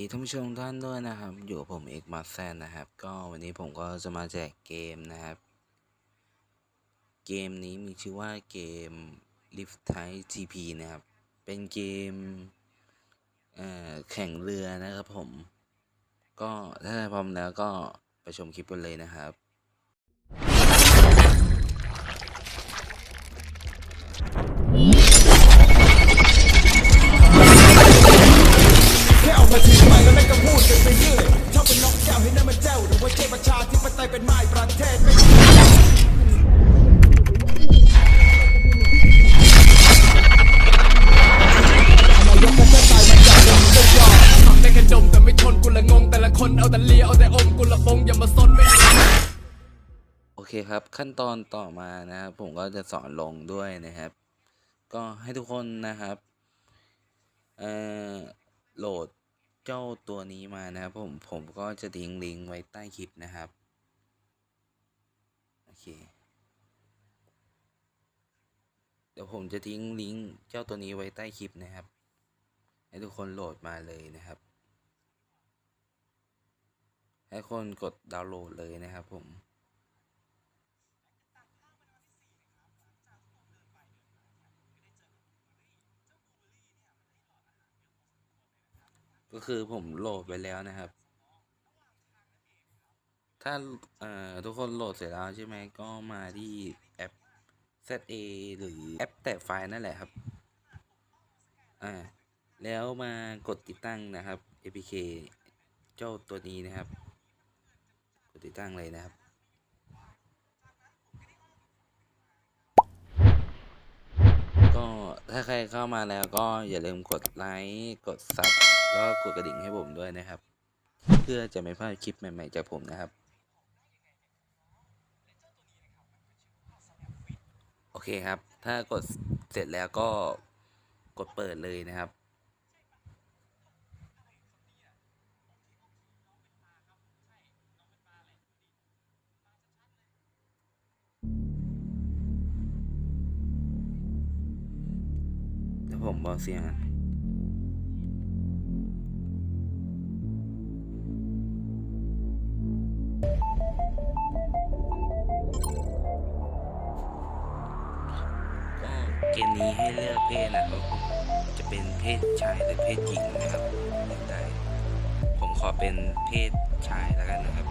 ดีท่านผู้ชมทุกท่านด้วยนะครับ อยู่กับผมเอกมาแซนนะครับ ก็วันนี้ผมก็จะมาแจกเกมนะครับ เกมนี้มีชื่อว่าเกม Lift Type GP นะครับ เป็นเกมเอ่อแข่งเรือนะครับผม ก็ถ้าพร้อมแล้วก็ไปชมคลิปกันเลยนะครับ ค่เอามาทิ้งไปแล้วไม่ก็พูดกันไปเรื่อยชอบเป็นนกแก้วให้นั่นมันเจ้าหรือว่าเจ้าประชาธิปไตยเป็นไม้ประเทศไม่ดมแต่ไม่ทนกูละงงแต่ละคนเอาแต่เลียเอาแต่อมกูละบงอย่ามาซนไม่โอเคครับ ขั้นตอนต่อมานะครับ ผมก็จะสอนลงด้วยนะครับ ก็ให้ทุกคนนะครับเอ่อโหลด เจ้าตัวนี้มานะครับผมผมก็จะทิ้งลิงก์ไว้ใต้คลิปนะครับ โอเค เดี๋ยวผมจะทิ้งลิงก์เจ้าตัวนี้ไว้ใต้คลิปนะครับ ให้ทุกคนโหลดมาเลยนะครับ ให้คนกดดาวน์โหลดเลยนะครับผม ก็คือผมโหลดไปแล้วนะครับ ถ้าเอ่อทุกคนโหลดเสร็จแล้วใช่ไหมก็มาที่แอป ZA หรือแอปแตะไฟล์นั่นแหละครับ อ่า แล้วมากดติดตั้งนะครับ APK เจ้าตัวนี้นะครับ กดติดตั้งเลยนะครับ ก็ ถ้าใครเข้ามาแล้วก็อย่าลืมกดไลค์กดซับแล้วก็กดกระดิ่งให้ผมด้วยนะครับ เพื่อจะไม่พลาดคลิปใหม่ ๆ จากผมนะครับ โอเคครับ ถ้ากดเสร็จแล้วก็กดเปิดเลยนะครับ ผมบอกเสียงอะก็เกมนี้ให้เลือกเพศนะครับจะเป็นเพศชายหรือเพศหญิงนะครับได้ผมขอเป็นเพศชายแล้วกันนะครับ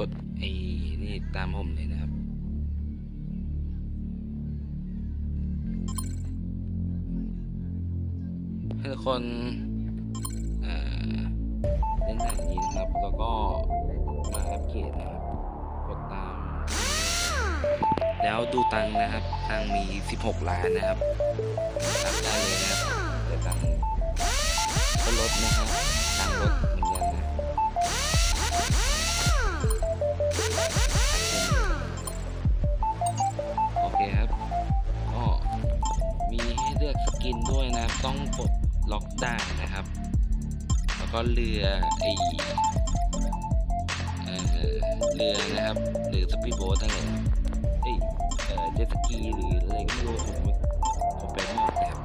กดไอ้นี่ตามผมเลยนะครับ ให้ทุกคนเอ่อเล่นแบบนี้นะครับ แล้วก็มาอัปเกรดนะครับ กดตาม แล้วดูตังนะครับ ตังมี 16 ล้านนะครับตังได้เลยนะครับแต่ตังก็ลดนะครับ ตังลดเหมือนกันนะ ต่างๆนะครับ แล้วก็เรือไอเรือนะครับ หรือสปีดโบ๊ทนั่นแหละเอ้ยเจ็ตสกีหรืออะไรก็ไม่รู้ผมผมไปไม่ออกแะคบ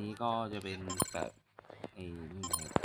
นี้ก็จะเป็นแบบไอ้นี่ครับ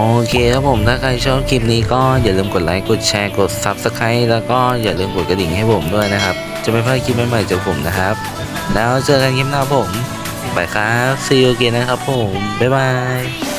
โอเคครับผมถ้าใครชอบคลิปนี้ก็อย่าลืมกดไลค์กดแชร์กด Subscribe แล้วก็อย่าลืมกดกระดิ่งให้ผมด้วยนะครับ จะไม่พลาดคลิปใหม่ๆจากผมนะครับ แล้วเจอกันคลิปหน้าผม ไปครับ see you again นะครับผม บ๊ายบาย